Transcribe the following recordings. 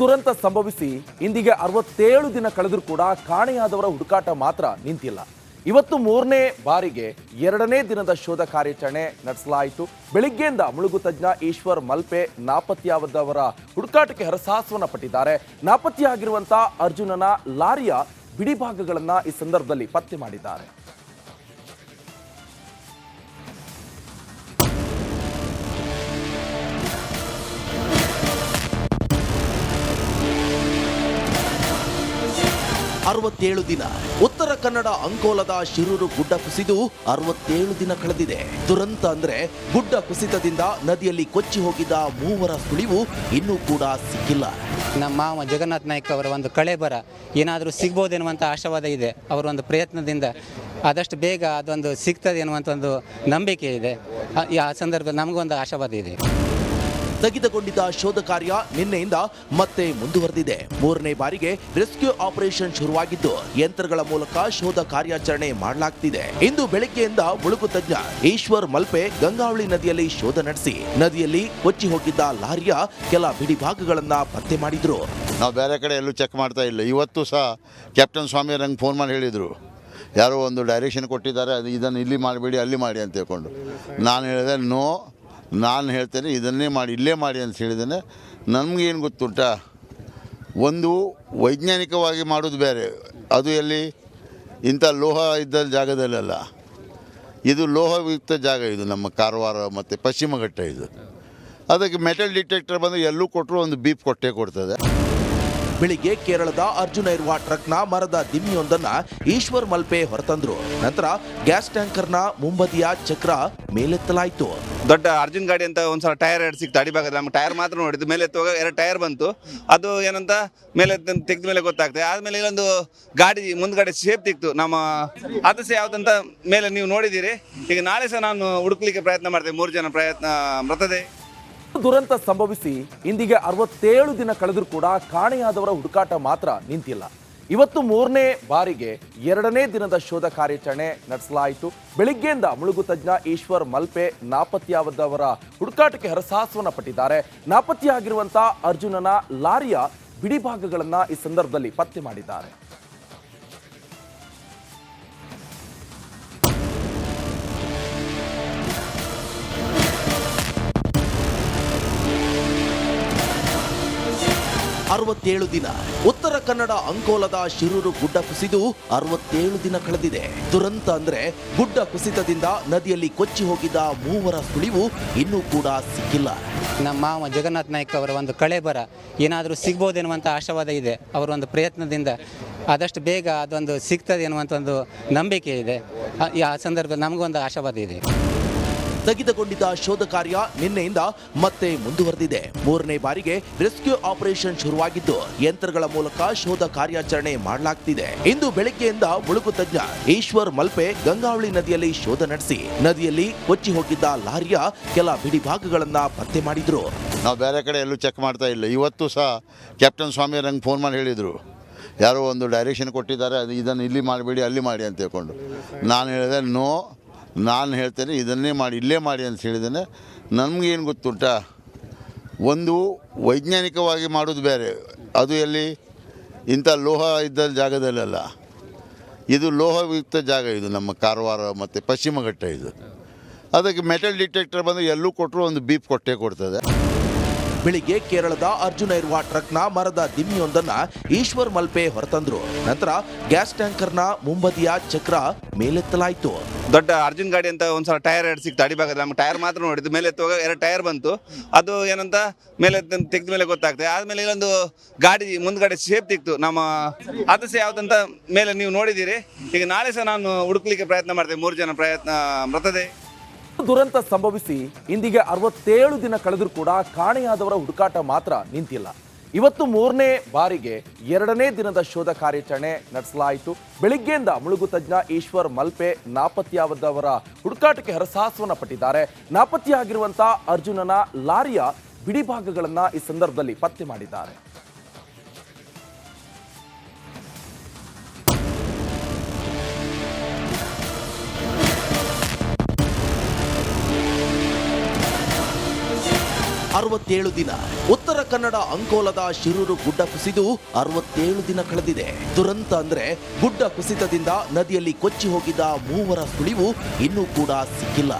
ದುರಂತ ಸಂಭವಿಸಿ ಇಂದಿಗೆ ಅರವತ್ತೇಳು ದಿನ ಕಳೆದರೂ ಕೂಡ ಕಾಣೆಯಾದವರ ಹುಡುಕಾಟ ಮಾತ್ರ ನಿಂತಿಲ್ಲ. ಇವತ್ತು ಮೂರನೇ ಬಾರಿಗೆ ಎರಡನೇ ದಿನದ ಶೋಧ ಕಾರ್ಯಾಚರಣೆ ನಡೆಸಲಾಯಿತು. ಬೆಳಿಗ್ಗೆಯಿಂದ ಮುಳುಗು ತಜ್ಞ ಈಶ್ವರ್ ಮಲ್ಪೆ ನಾಪತ್ತೆಯಾದವರ ಹುಡುಕಾಟಕ್ಕೆ ಹರಸಾಹಸವನ್ನು ಪಟ್ಟಿದ್ದಾರೆ. ನಾಪತ್ತೆಯಾಗಿರುವಂತಹ ಅರ್ಜುನನ ಲಾರಿಯ ಬಿಡಿಭಾಗಗಳನ್ನು ಈ ಸಂದರ್ಭದಲ್ಲಿ ಪತ್ತೆ ಮಾಡಿದ್ದಾರೆ. ಅರವತ್ತೇಳು ದಿನ. ಉತ್ತರ ಕನ್ನಡ ಅಂಕೋಲದ ಶಿರೂರು ಗುಡ್ಡ ಕುಸಿದು ಅರವತ್ತೇಳು ದಿನ ಕಳೆದಿದೆ. ದುರಂತ ಅಂದ್ರೆ ಗುಡ್ಡ ಕುಸಿತದಿಂದ ನದಿಯಲ್ಲಿ ಕೊಚ್ಚಿ ಹೋಗಿದ್ದ ಮೂವರ ಸುಳಿವು ಇನ್ನೂ ಕೂಡ ಸಿಕ್ಕಿಲ್ಲ. ನಮ್ಮ ಮಾವ ಜಗನ್ನಾಥ್ ನಾಯ್ಕ ಅವರ ಒಂದು ಕಳೆ ಬರ ಏನಾದರೂ ಸಿಗ್ಬೋದೇನ್ನುವಂಥ ಆಶಾವಾದ ಇದೆ. ಅವರ ಒಂದು ಪ್ರಯತ್ನದಿಂದ ಆದಷ್ಟು ಬೇಗ ಅದೊಂದು ಸಿಗ್ತದೆ ಎನ್ನುವಂಥ ಒಂದು ನಂಬಿಕೆ ಇದೆ. ಆ- ಆ ಸಂದರ್ಭದಲ್ಲಿ ನಮಗೊಂದು ಆಶಾವಾದ ಇದೆ. ಸ್ಥಗಿತಗೊಂಡಿದ್ದ ಶೋಧ ಕಾರ್ಯ ನಿನ್ನೆಯಿಂದ ಮತ್ತೆ ಮುಂದುವರೆದಿದೆ. ಮೂರನೇ ಬಾರಿಗೆ ರೆಸ್ಕ್ಯೂ ಆಪರೇಷನ್ ಶುರುವಾಗಿದ್ದು, ಯಂತ್ರಗಳ ಮೂಲಕ ಶೋಧ ಕಾರ್ಯಾಚರಣೆ ಮಾಡಲಾಗ್ತಿದೆ. ಇಂದು ಬೆಳಗ್ಗೆಯಿಂದ ಮುಳುಗು ತಜ್ಞ ಈಶ್ವರ್ ಮಲ್ಪೆ ಗಂಗಾವಳಿ ನದಿಯಲ್ಲಿ ಶೋಧ ನಡೆಸಿ, ನದಿಯಲ್ಲಿ ಕೊಚ್ಚಿ ಹೋಗಿದ್ದ ಲಾರಿಯ ಕೆಲ ಬಿಡಿ ಭಾಗಗಳನ್ನ ಪತ್ತೆ ಮಾಡಿದ್ರು. ನಾವು ಬೇರೆ ಕಡೆ ಎಲ್ಲೂ ಚೆಕ್ ಮಾಡ್ತಾ ಇಲ್ಲ. ಇವತ್ತು ಸಹ ಕ್ಯಾಪ್ಟನ್ ಸ್ವಾಮಿ ನಂಗೆ ಫೋನ್ ಮಾಡಿ ಹೇಳಿದರು. ಯಾರೋ ಒಂದು ಡೈರೆಕ್ಷನ್ ಕೊಟ್ಟಿದ್ದಾರೆ, ಅದು ಇದನ್ನು ಇಲ್ಲಿ ಮಾಡಬೇಡಿ, ಅಲ್ಲಿ ಮಾಡಿ ಅಂತ ಹೇಳ್ಕೊಂಡು. ನಾನು ಹೇಳಿದೆ ನೋ ನಾನು ಹೇಳ್ತೇನೆ, ಇದನ್ನೇ ಮಾಡಿ, ಇಲ್ಲೇ ಮಾಡಿ ಅಂತ ಹೇಳಿದ್ದೇನೆ. ನಮಗೇನು ಗೊತ್ತುಂಟ? ಒಂದು ವೈಜ್ಞಾನಿಕವಾಗಿ ಮಾಡೋದು ಬೇರೆ. ಅದು ಎಲ್ಲಿ? ಇಂಥ ಲೋಹ ಇದ್ದ ಜಾಗದಲ್ಲಲ್ಲ. ಇದು ಲೋಹಯುಕ್ತ ಜಾಗ ಇದು, ನಮ್ಮ ಕಾರವಾರ ಮತ್ತು ಪಶ್ಚಿಮ ಘಟ್ಟ ಇದು. ಅದಕ್ಕೆ ಮೆಟಲ್ ಡಿಟೆಕ್ಟರ್ ಬಂದು ಎಲ್ಲೂ ಕೊಟ್ಟರು ಒಂದು ಬೀಪ್ ಕೊಟ್ಟೇ ಕೊಡ್ತದೆ. ಬೆಳಿಗ್ಗೆ ಕೇರಳದ ಅರ್ಜುನ ಇರುವ ಟ್ರಕ್ನ ಮರದ ದಿಮ್ಮಿಯೊಂದನ್ನ ಈಶ್ವರ್ ಮಲ್ಪೆ ಹೊರತಂದ್ರು. ನಂತರ ಗ್ಯಾಸ್ ಟ್ಯಾಂಕರ್ನ ಮುಂಬದಿಯ ಚಕ್ರ ಮೇಲೆತ್ತಲಾಯಿತು. ದೊಡ್ಡ ಅರ್ಜುನ್ ಗಾಡಿ ಅಂತ ಒಂದ್ಸಲ ಟೈರ್ ಎರಡು ಸಿಕ್ತು ಅಡಿಭಾಗದ ನಮ್ಮ ಟೈರ್ ಮಾತ್ರ ನೋಡಿದ್ದು. ಮೇಲೆ ಎತ್ತುವಾಗ ಎರಡು ಟೈರ್ ಬಂತು. ಅದು ಏನಂತ, ಮೇಲೆ ತೆಗೆದ ಮೇಲೆ ಗೊತ್ತಾಗ್ತದೆ. ಆದ್ಮೇಲೆ ಇಲ್ಲೊಂದು ಗಾಡಿ, ಮುಂದ್ಗಡೆ ಶೇಪ್ ತಿಕ್ತು ನಮ್ಮ ಅದು ಸಹ ಯಾವ್ದಂತ ಮೇಲೆ ನೀವು ನೋಡಿದ್ದೀರಿ. ಈಗ ನಾಳೆ ಸಹ ನಾನು ಹುಡುಕ್ಲಿಕ್ಕೆ ಪ್ರಯತ್ನ ಮಾಡ್ತೇನೆ. ಮೂರು ಜನ ಪ್ರಯತ್ನ ಮೃತದೆ ದುರಂತ ಸಂಭವಿಸಿ ಇಂದಿಗೆ ಅರವತ್ತೇಳು ದಿನ ಕಳೆದರೂ ಕೂಡ ಕಾಣೆಯಾದವರ ಹುಡುಕಾಟ ಮಾತ್ರ ನಿಂತಿಲ್ಲ. ಇವತ್ತು ಮೂರನೇ ಬಾರಿಗೆ ಎರಡನೇ ದಿನದ ಶೋಧ ಕಾರ್ಯಾಚರಣೆ ನಡೆಸಲಾಯಿತು. ಬೆಳಿಗ್ಗೆಯಿಂದ ಮುಳುಗು ತಜ್ಞ ಈಶ್ವರ್ ಮಲ್ಪೆ ನಾಪತ್ತೆಯಾದವರ ಹುಡುಕಾಟಕ್ಕೆ ಹರಸಾಹಸವನ್ನು ಪಟ್ಟಿದ್ದಾರೆ. ನಾಪತ್ತೆಯಾಗಿರುವಂತಹ ಅರ್ಜುನನ ಲಾರಿಯ ಬಿಡಿಭಾಗಗಳನ್ನು ಈ ಸಂದರ್ಭದಲ್ಲಿ ಪತ್ತೆ ಮಾಡಿದ್ದಾರೆ. ಅರವತ್ತೇಳು ದಿನ. ಉತ್ತರ ಕನ್ನಡ ಅಂಕೋಲದ ಶಿರೂರು ಗುಡ್ಡ ಕುಸಿದು ಅರವತ್ತೇಳು ದಿನ ಕಳೆದಿದೆ. ದುರಂತ ಅಂದ್ರೆ ಗುಡ್ಡ ಕುಸಿತದಿಂದ ನದಿಯಲ್ಲಿ ಕೊಚ್ಚಿ ಹೋಗಿದ್ದ ಮೂವರ ಸುಳಿವು ಇನ್ನೂ ಕೂಡ ಸಿಕ್ಕಿಲ್ಲ. ನಮ್ಮ ಮಾವ ಜಗನ್ನಾಥ್ ನಾಯ್ಕ ಅವರ ಒಂದು ಕಳೆಬರ ಏನಾದರೂ ಸಿಗ್ಬೋದೇನ್ನುವಂಥ ಆಶಾವಾದ ಇದೆ. ಅವರ ಒಂದು ಪ್ರಯತ್ನದಿಂದ ಆದಷ್ಟು ಬೇಗ ಅದೊಂದು ಸಿಗ್ತದೆ ಎನ್ನುವಂಥ ಒಂದು ನಂಬಿಕೆ ಇದೆ. ಆ- ಸಂದರ್ಭದಲ್ಲಿ ನಮಗೊಂದು ಆಶಾವಾದ ಇದೆ. ಸ್ಥಗಿತಗೊಂಡಿದ್ದ ಶೋಧ ಕಾರ್ಯ ನಿನ್ನೆಯಿಂದ ಮತ್ತೆ ಮುಂದುವರೆದಿದೆ. ಮೂರನೇ ಬಾರಿಗೆ ರೆಸ್ಕ್ಯೂ ಆಪರೇಷನ್ ಶುರುವಾಗಿದ್ದು, ಯಂತ್ರಗಳ ಮೂಲಕ ಶೋಧ ಕಾರ್ಯಾಚರಣೆ ಮಾಡಲಾಗ್ತಿದೆ. ಇಂದು ಬೆಳಗ್ಗೆಯಿಂದ ಮುಳುಗು ತಜ್ಞ ಈಶ್ವರ್ ಮಲ್ಪೆ ಗಂಗಾವಳಿ ನದಿಯಲ್ಲಿ ಶೋಧ ನಡೆಸಿ, ನದಿಯಲ್ಲಿ ಕೊಚ್ಚಿ ಹೋಗಿದ್ದ ಲಾರಿಯ ಕೆಲ ಬಿಡಿ ಭಾಗಗಳನ್ನ ಪತ್ತೆ ಮಾಡಿದ್ರು. ನಾವು ಬೇರೆ ಕಡೆ ಎಲ್ಲೂ ಚೆಕ್ ಮಾಡ್ತಾ ಇಲ್ಲ. ಇವತ್ತು ಸಹ ಕ್ಯಾಪ್ಟನ್ ಸ್ವಾಮಿ ನಂಗೆ ಫೋನ್ ಮಾಡಿ ಹೇಳಿದರು. ಯಾರೋ ಒಂದು ಡೈರೆಕ್ಷನ್ ಕೊಟ್ಟಿದ್ದಾರೆ, ಅದು ಇದನ್ನು ಇಲ್ಲಿ ಮಾಡಬೇಡಿ, ಅಲ್ಲಿ ಮಾಡಿ ಅಂತ ಹೇಳ್ಕೊಂಡು. ನಾನು ಹೇಳಿದೆ ನೋ ನಾನು ಹೇಳ್ತೇನೆ, ಇದನ್ನೇ ಮಾಡಿ, ಇಲ್ಲೇ ಮಾಡಿ ಅಂತ ಹೇಳಿದ್ದೇನೆ. ನಮಗೇನು ಗೊತ್ತುಂಟ? ಒಂದು ವೈಜ್ಞಾನಿಕವಾಗಿ ಮಾಡೋದು ಬೇರೆ. ಅದು ಎಲ್ಲಿ? ಇಂಥ ಲೋಹ ಇದ್ದ ಜಾಗದಲ್ಲೆಲ್ಲ. ಇದು ಲೋಹಯುಕ್ತ ಜಾಗ ಇದು ನಮ್ಮ ಕಾರವಾರ ಮತ್ತು ಪಶ್ಚಿಮ ಘಟ್ಟ ಇದು. ಅದಕ್ಕೆ ಮೆಟಲ್ ಡಿಟೆಕ್ಟರ್ ಬಂದು ಎಲ್ಲೂ ಕೊಟ್ಟರು ಒಂದು ಬೀಪ್ ಕೊಟ್ಟೇ ಕೊಡ್ತದೆ. ಬೆಳಿಗ್ಗೆ ಕೇರಳದ ಅರ್ಜುನ ಇರುವ ಟ್ರಕ್ನ ಮರದ ದಿಮ್ಮಿಯೊಂದನ್ನ ಈಶ್ವರ್ ಮಲ್ಪೆ ಹೊರತಂದ್ರು. ನಂತರ ಗ್ಯಾಸ್ ಟ್ಯಾಂಕರ್ನ ಮುಂಬದಿಯ ಚಕ್ರ ಮೇಲೆತ್ತಲಾಯಿತು. ದೊಡ್ಡ ಅರ್ಜುನ್ ಗಾಡಿ ಅಂತ ಒಂದ್ಸಲ ಟೈರ್ ಎರಡು ಸಿಕ್ತು ಅಡಿಭಾಗದ ನಮ್ಗೆ ಟೈರ್ ಮಾತ್ರ ನೋಡಿದ್ದು ಮೇಲೆ ಎತ್ತುವಾಗ ಎರಡು ಟೈರ್ ಬಂತು. ಅದು ಏನಂತ ಮೇಲೆ ತೆಗೆದ ಮೇಲೆ ಗೊತ್ತಾಗ್ತದೆ. ಆದ್ಮೇಲೆ ಇಲ್ಲೊಂದು ಗಾಡಿ, ಮುಂದ್ಗಡೆ ಶೇಪ್ ತಿಕ್ತು ನಮ್ಮ ಅದು ಸಹ ಯಾವ್ದಂತ ಮೇಲೆ ನೀವು ನೋಡಿದ್ದೀರಿ. ಈಗ ನಾಳೆ ಸಹ ನಾನು ಹುಡುಕ್ಲಿಕ್ಕೆ ಪ್ರಯತ್ನ ಮಾಡ್ತೇನೆ, ಮೂರು ಜನ ಪ್ರಯತ್ನ ಮೃತದೆ ದುರಂತ ಸಂಭವಿಸಿ ಇಂದಿಗೆ ಅರವತ್ತೇಳು ದಿನ ಕಳೆದರೂ ಕೂಡ ಕಾಣೆಯಾದವರ ಹುಡುಕಾಟ ಮಾತ್ರ ನಿಂತಿಲ್ಲ. ಇವತ್ತು ಮೂರನೇ ಬಾರಿಗೆ ಎರಡನೇ ದಿನದ ಶೋಧ ಕಾರ್ಯಾಚರಣೆ ನಡೆಸಲಾಯಿತು. ಬೆಳಿಗ್ಗೆಯಿಂದ ಮುಳುಗು ತಜ್ಞ ಈಶ್ವರ್ ಮಲ್ಪೆ ನಾಪತ್ತೆಯಾದವರ ಹುಡುಕಾಟಕ್ಕೆ ಹರಸಾಹಸವನ್ನು ಪಟ್ಟಿದ್ದಾರೆ. ನಾಪತ್ತೆಯಾಗಿರುವಂತಹ ಅರ್ಜುನನ ಲಾರಿಯ ಬಿಡಿಭಾಗಗಳನ್ನು ಈ ಸಂದರ್ಭದಲ್ಲಿ ಪತ್ತೆ ಮಾಡಿದ್ದಾರೆ. ಅರವತ್ತೇಳು ದಿನ. ಉತ್ತರ ಕನ್ನಡ ಅಂಕೋಲದ ಶಿರೂರು ಗುಡ್ಡ ಕುಸಿದು ಅರವತ್ತೇಳು ದಿನ ಕಳೆದಿದೆ. ದುರಂತ ಅಂದ್ರೆ ಗುಡ್ಡ ಕುಸಿತದಿಂದ ನದಿಯಲ್ಲಿ ಕೊಚ್ಚಿ ಹೋಗಿದ್ದ ಮೂವರ ಸುಳಿವು ಇನ್ನೂ ಕೂಡ ಸಿಕ್ಕಿಲ್ಲ.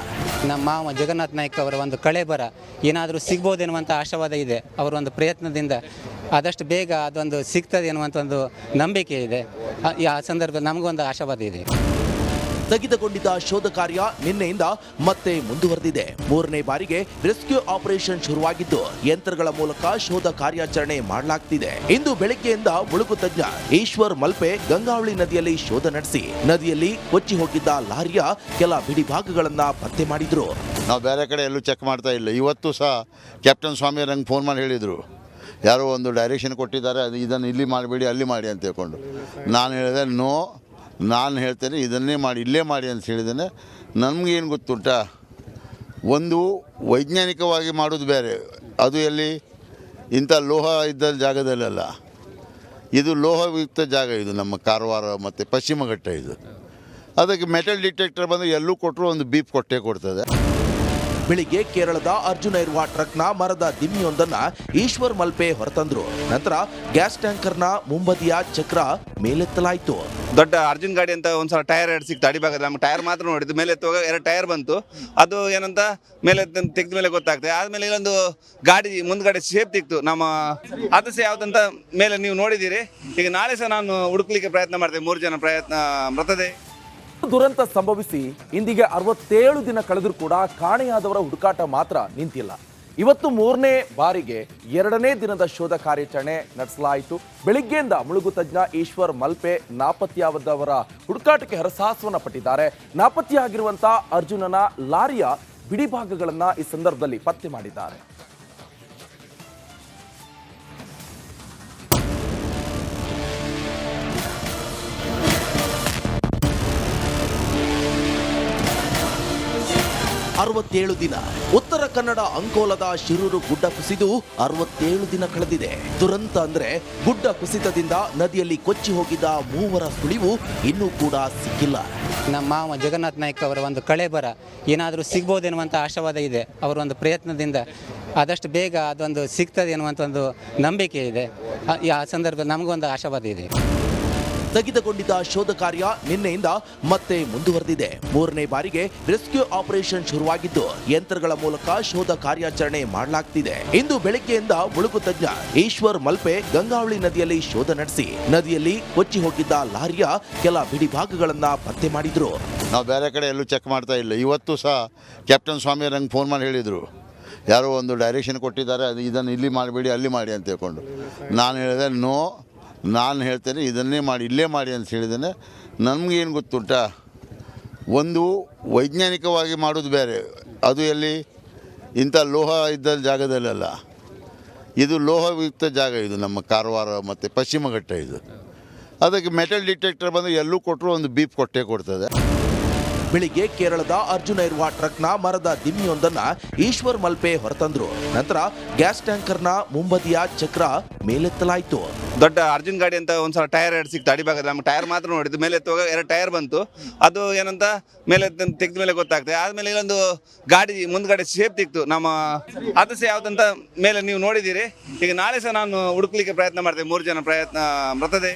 ನಮ್ಮ ಮಾವ ಜಗನ್ನಾಥ್ ನಾಯ್ಕ ಅವರ ಒಂದು ಕಳೆ ಬರ ಏನಾದರೂ ಸಿಗ್ಬೋದೇನ್ನುವಂಥ ಆಶಾವಾದ ಇದೆ. ಅವರ ಒಂದು ಪ್ರಯತ್ನದಿಂದ ಆದಷ್ಟು ಬೇಗ ಅದೊಂದು ಸಿಗ್ತದೆ ಎನ್ನುವಂಥ ಒಂದು ನಂಬಿಕೆ ಇದೆ. ಆ ಸಂದರ್ಭದಲ್ಲಿ ನಮಗೊಂದು ಆಶಾವಾದ ಇದೆ. ಸ್ಥಗಿತಗೊಂಡಿದ್ದ ಶೋಧ ಕಾರ್ಯ ನಿನ್ನೆಯಿಂದ ಮತ್ತೆ ಮುಂದುವರೆದಿದೆ. ಮೂರನೇ ಬಾರಿಗೆ ರೆಸ್ಕ್ಯೂ ಆಪರೇಷನ್ ಶುರುವಾಗಿದ್ದು, ಯಂತ್ರಗಳ ಮೂಲಕ ಶೋಧ ಕಾರ್ಯಾಚರಣೆ ಮಾಡಲಾಗ್ತಿದೆ. ಇಂದು ಬೆಳಗ್ಗೆಯಿಂದ ಮುಳುಗು ತಜ್ಞ ಈಶ್ವರ್ ಮಲ್ಪೆ ಗಂಗಾವಳಿ ನದಿಯಲ್ಲಿ ಶೋಧ ನಡೆಸಿ, ನದಿಯಲ್ಲಿ ಕೊಚ್ಚಿ ಹೋಗಿದ್ದ ಲಾರಿಯ ಕೆಲ ಬಿಡಿ ಭಾಗಗಳನ್ನ ಪತ್ತೆ ಮಾಡಿದ್ರು. ನಾವು ಬೇರೆ ಕಡೆ ಎಲ್ಲೂ ಚೆಕ್ ಮಾಡ್ತಾ ಇಲ್ಲ. ಇವತ್ತು ಸಹ ಕ್ಯಾಪ್ಟನ್ ಸ್ವಾಮಿ ನಂಗೆ ಫೋನ್ ಮಾಡಿ ಹೇಳಿದರು. ಯಾರೋ ಒಂದು ಡೈರೆಕ್ಷನ್ ಕೊಟ್ಟಿದ್ದಾರೆ, ಅದು ಇದನ್ನು ಇಲ್ಲಿ ಮಾಡಬೇಡಿ, ಅಲ್ಲಿ ಮಾಡಿ ಅಂತ ಹೇಳ್ಕೊಂಡು. ನಾನು ಹೇಳಿದೆ ನೋ ನಾನು ಹೇಳ್ತೇನೆ, ಇದನ್ನೇ ಮಾಡಿ, ಇಲ್ಲೇ ಮಾಡಿ ಅಂತ ಹೇಳಿದ್ದೇನೆ. ನಮಗೇನು ಗೊತ್ತುಂಟ? ಒಂದು ವೈಜ್ಞಾನಿಕವಾಗಿ ಮಾಡೋದು ಬೇರೆ. ಅದು ಎಲ್ಲಿ? ಇಂಥ ಲೋಹ ಇದ್ದ ಜಾಗದಲ್ಲೆಲ್ಲ. ಇದು ಲೋಹಯುಕ್ತ ಜಾಗ ಇದು, ನಮ್ಮ ಕಾರವಾರ ಮತ್ತು ಪಶ್ಚಿಮ ಘಟ್ಟ ಇದು. ಅದಕ್ಕೆ ಮೆಟಲ್ ಡಿಟೆಕ್ಟರ್ ಬಂದು ಎಲ್ಲೂ ಕೊಟ್ಟರು ಒಂದು ಬೀಪ್ ಕೊಟ್ಟೇ ಕೊಡ್ತದೆ. ಬೆಳಿಗ್ಗೆ ಕೇರಳದ ಅರ್ಜುನ ಇರುವ ಟ್ರಕ್ನ ಮರದ ದಿಮ್ಮಿಯೊಂದನ್ನ ಈಶ್ವರ್ ಮಲ್ಪೆ ಹೊರತಂದ್ರು. ನಂತರ ಗ್ಯಾಸ್ ಟ್ಯಾಂಕರ್ನ ಮುಂಬದಿಯ ಚಕ್ರ ಮೇಲೆತ್ತಲಾಯಿತು. ದೊಡ್ಡ ಅರ್ಜುನ್ ಗಾಡಿ ಅಂತ ಒಂದ್ಸಲ ಟೈರ್ ಎರಡು ಸಿಕ್ತು ಅಡಿಭಾಗದ ನಮ್ಗೆ ಟೈರ್ ಮಾತ್ರ ನೋಡಿದ್ದು. ಮೇಲೆ ಎತ್ತುವಾಗ ಎರಡು ಟೈರ್ ಬಂತು. ಅದು ಏನಂತ, ಮೇಲೆ ತೆಗೆದ ಮೇಲೆ ಗೊತ್ತಾಗ್ತದೆ. ಆದ್ಮೇಲೆ ಇಲ್ಲೊಂದು ಗಾಡಿ, ಮುಂದ್ಗಡೆ ಶೇಪ್ ತಿಕ್ತು ನಮ್ಮ ಅದು ಸಹ ಯಾವ್ದಂತ ಮೇಲೆ ನೀವು ನೋಡಿದ್ದೀರಿ. ಈಗ ನಾಳೆ ಸಹ ನಾನು ಹುಡುಕ್ಲಿಕ್ಕೆ ಪ್ರಯತ್ನ ಮಾಡ್ತೇನೆ. ಮೂರು ಜನ ಪ್ರಯತ್ನ ಮೃತದೆ ದುರಂತ ಸಂಭವಿಸಿ ಇಂದಿಗೆ ಅರವತ್ತೇಳು ದಿನ ಕಳೆದರೂ ಕೂಡ ಕಾಣೆಯಾದವರ ಹುಡುಕಾಟ ಮಾತ್ರ ನಿಂತಿಲ್ಲ. ಇವತ್ತು ಮೂರನೇ ಬಾರಿಗೆ ಎರಡನೇ ದಿನದ ಶೋಧ ಕಾರ್ಯಾಚರಣೆ ನಡೆಸಲಾಯಿತು. ಬೆಳಿಗ್ಗೆಯಿಂದ ಮುಳುಗು ತಜ್ಞ ಈಶ್ವರ್ ಮಲ್ಪೆ ನಾಪತ್ತೆಯಾದವರ ಹುಡುಕಾಟಕ್ಕೆ ಹರಸಾಹಸವನ್ನು ಪಟ್ಟಿದ್ದಾರೆ. ನಾಪತ್ತೆಯಾಗಿರುವಂತಹ ಅರ್ಜುನನ ಲಾರಿಯ ಬಿಡಿಭಾಗಗಳನ್ನು ಈ ಸಂದರ್ಭದಲ್ಲಿ ಪತ್ತೆ ಮಾಡಿದ್ದಾರೆ. ಅರವತ್ತೇಳು ದಿನ. ಉತ್ತರ ಕನ್ನಡ ಅಂಕೋಲದ ಶಿರೂರು ಗುಡ್ಡ ಕುಸಿದು ಅರವತ್ತೇಳು ದಿನ ಕಳೆದಿದೆ. ದುರಂತ ಅಂದ್ರೆ ಗುಡ್ಡ ಕುಸಿತದಿಂದ ನದಿಯಲ್ಲಿ ಕೊಚ್ಚಿ ಹೋಗಿದ್ದ ಮೂವರ ಸುಳಿವು ಇನ್ನೂ ಕೂಡ ಸಿಕ್ಕಿಲ್ಲ. ನಮ್ಮ ಮಾವ ಜಗನ್ನಾಥ್ ನಾಯ್ಕ ಅವರ ಒಂದು ಕಳೆಬರ ಏನಾದರೂ ಸಿಗ್ಬೋದೆನ್ನುವಂಥ ಆಶಾವಾದ ಇದೆ. ಅವರ ಒಂದು ಪ್ರಯತ್ನದಿಂದ ಆದಷ್ಟು ಬೇಗ ಅದೊಂದು ಸಿಗ್ತದೆ ಎನ್ನುವಂಥ ಒಂದು ನಂಬಿಕೆ ಇದೆ. ಆ ಸಂದರ್ಭದಲ್ಲಿ ನಮಗೊಂದು ಆಶಾವಾದ ಇದೆ. ಸ್ಥಗಿತಗೊಂಡಿದ್ದ ಶೋಧ ಕಾರ್ಯ ನಿನ್ನೆಯಿಂದ ಮತ್ತೆ ಮುಂದುವರೆದಿದೆ. ಮೂರನೇ ಬಾರಿಗೆ ರೆಸ್ಕ್ಯೂ ಆಪರೇಷನ್ ಶುರುವಾಗಿದ್ದು, ಯಂತ್ರಗಳ ಮೂಲಕ ಶೋಧ ಕಾರ್ಯಾಚರಣೆ ಮಾಡಲಾಗ್ತಿದೆ. ಇಂದು ಬೆಳಗ್ಗೆಯಿಂದ ಮುಳುಗು ತಜ್ಞ ಈಶ್ವರ್ ಮಲ್ಪೆ ಗಂಗಾವಳಿ ನದಿಯಲ್ಲಿ ಶೋಧ ನಡೆಸಿ, ನದಿಯಲ್ಲಿ ಕೊಚ್ಚಿ ಹೋಗಿದ್ದ ಲಾರಿಯ ಕೆಲ ಬಿಡಿ ಭಾಗಗಳನ್ನ ಪತ್ತೆ ಮಾಡಿದ್ರು. ನಾವು ಬೇರೆ ಕಡೆ ಎಲ್ಲೂ ಚೆಕ್ ಮಾಡ್ತಾ ಇಲ್ಲ. ಇವತ್ತು ಸಹ ಕ್ಯಾಪ್ಟನ್ ಸ್ವಾಮಿ ನಂಗೆ ಫೋನ್ ಮಾಡಿ ಹೇಳಿದರು. ಯಾರೋ ಒಂದು ಡೈರೆಕ್ಷನ್ ಕೊಟ್ಟಿದ್ದಾರೆ, ಅದು ಇದನ್ನು ಇಲ್ಲಿ ಮಾಡಬೇಡಿ, ಅಲ್ಲಿ ಮಾಡಿ ಅಂತ ಹೇಳ್ಕೊಂಡು. ನಾನು ಹೇಳಿದೆ ನೋ ನಾನು ಹೇಳ್ತೇನೆ, ಇದನ್ನೇ ಮಾಡಿ, ಇಲ್ಲೇ ಮಾಡಿ ಅಂತ ಹೇಳಿದ್ದೇನೆ. ನಮಗೇನು ಗೊತ್ತುಂಟ? ಒಂದು ವೈಜ್ಞಾನಿಕವಾಗಿ ಮಾಡೋದು ಬೇರೆ. ಅದು ಎಲ್ಲಿ? ಇಂಥ ಲೋಹ ಇದ್ದ ಜಾಗದಲ್ಲೆಲ್ಲ. ಇದು ಲೋಹಯುಕ್ತ ಜಾಗ ಇದು, ನಮ್ಮ ಕಾರವಾರ ಮತ್ತು ಪಶ್ಚಿಮ ಘಟ್ಟ ಇದು. ಅದಕ್ಕೆ ಮೆಟಲ್ ಡಿಟೆಕ್ಟರ್ ಬಂದು ಎಲ್ಲೂ ಕೊಟ್ಟರು ಒಂದು ಬೀಪ್ ಕೊಟ್ಟೇ ಕೊಡ್ತದೆ. ಬೆಳಿಗ್ಗೆ ಕೇರಳದ ಅರ್ಜುನ ಇರುವ ಟ್ರಕ್ನ ಮರದ ದಿಮ್ಮಿಯೊಂದನ್ನು ಈಶ್ವರ್ ಮಲ್ಪೆ ಹೊರತಂದ್ರು. ನಂತರ ಗ್ಯಾಸ್ ಟ್ಯಾಂಕರ್ನ ಮುಂಬದಿಯ ಚಕ್ರ ಮೇಲೆತ್ತಲಾಯಿತು. ದೊಡ್ಡ ಅರ್ಜುನ್ ಗಾಡಿ ಅಂತ ಒಂದ್ಸಲ ಟೈರ್ ಎರಡು ಸಿಕ್ತು ಅಡಿಭಾಗದ ನಮ್ಮ ಟೈರ್ ಮಾತ್ರ ನೋಡಿದ್ದು, ಮೇಲೆ ಎತ್ತುವಾಗ ಎರಡು ಟೈರ್ ಬಂತು. ಅದು ಏನಂತ, ಮೇಲೆ ತೆಗೆದ ಮೇಲೆ ಗೊತ್ತಾಗ್ತದೆ. ಆದ್ಮೇಲೆ ಇಲ್ಲೊಂದು ಗಾಡಿ, ಮುಂದ್ಗಡೆ ಶೇಪ್ ತಿಕ್ತು ನಮ್ಮ ಅದು ಸಹ ಯಾವ್ದಂತ ಮೇಲೆ ನೀವು ನೋಡಿದ್ದೀರಿ. ಈಗ ನಾಳೆ ಸಹ ನಾನು ಹುಡುಕ್ಲಿಕ್ಕೆ ಪ್ರಯತ್ನ ಮಾಡ್ತೇನೆ, ಮೂರು ಜನ ಪ್ರಯತ್ನ ಮೃತದೆ